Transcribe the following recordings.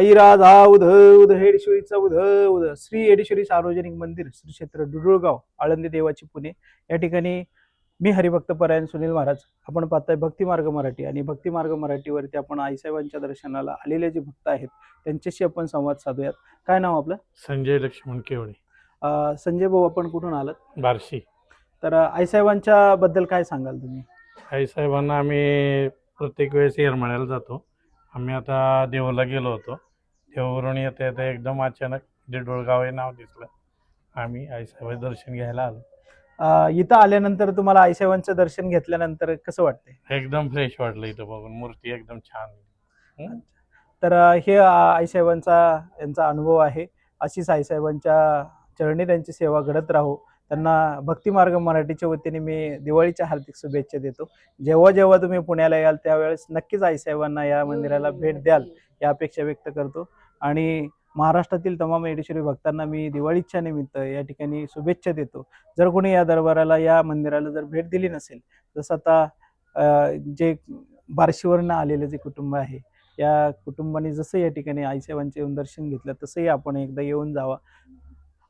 हा उध उध हेडेश्वरीचा उध उध. श्री हेडेश्वरी सार्वजनिक मंदिर श्री क्षेत्र डुडुळगाव आळंदी देवाची पुणे. या ठिकाणी मी हरिभक्त परायण सुनील महाराज. आपण पाहताय भक्ती मार्ग मराठी आणि भक्ती मार्ग मराठीवरती आपण आईसाहेबांच्या दर्शनाला आलेले जे भक्त आहेत त्यांच्याशी आपण संवाद साधूयात. काय नाव आपलं? संजय लक्ष्मण केवळे संजय भाऊ आपण कुठून आलात? बार्शी. तर आईसाहेबांच्या बद्दल काय सांगाल तुम्ही? आई साहेबांना आम्ही प्रत्येक वेळेस येरमाळ्याला जातो. आम्ही आता देऊला गेलो होतो. देऊवरून येता येता एकदम अचानक दिडोळगाव हे नाव दिसलं. आम्ही आईसाहेबांचं दर्शन घ्यायला आलो. अं, इथं आल्यानंतर तुम्हाला आईसाहेबांचं दर्शन घेतल्यानंतर कसं वाटतंय? एकदम फ्रेश वाटलं इथं बघून. मूर्ती एकदम छान तर अ, हे अ, आईसाहेबांचा यांचा अनुभव आहे. अशीच आईसाहेबांच्या चरणी त्यांची सेवा घडत राहू. त्यांना भक्ती मार्ग मराठीच्या वतीने मी दिवाळीच्या हार्दिक शुभेच्छा देतो. जेव्हा जेव्हा तुम्ही पुण्याला याल त्यावेळेस नक्कीच आईसाहेबांना या मंदिराला भेट द्याल या अपेक्षा व्यक्त करतो. आणि महाराष्ट्रातील तमाम एडेश्वरी भक्तांना मी दिवाळीच्या निमित्त या ठिकाणी शुभेच्छा देतो. जर कोणी या दरबाराला या मंदिराला जर भेट दिली नसेल जसं आता जे बार्शीवरनं आलेलं जे कुटुंब आहे या कुटुंबाने जसं या ठिकाणी आईसाहेबांचे येऊन दर्शन घेतलं तसंही आपण एकदा येऊन जावा.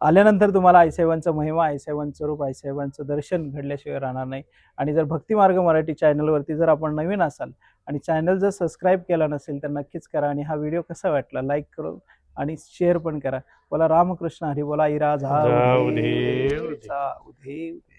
आल्यानंतर तुम्हाला आईसाहेबांचा महिमा आईसाहेबांचं रूप आईसाहेबांचं दर्शन घडल्याशिवाय राहणार नाही आणि जर भक्ती मार्ग मराठी चॅनलवरती जर आपण नवीन असाल आणि चॅनल जर सबस्क्राईब केला नसेल तर नक्कीच करा आणि हा व्हिडिओ कसा वाटला लाईक करू आणि शेअर पण करा बोला रामकृष्ण हरी बोला इरा झा जाऊ उधे, दे, उधे. जा उधे, उधे.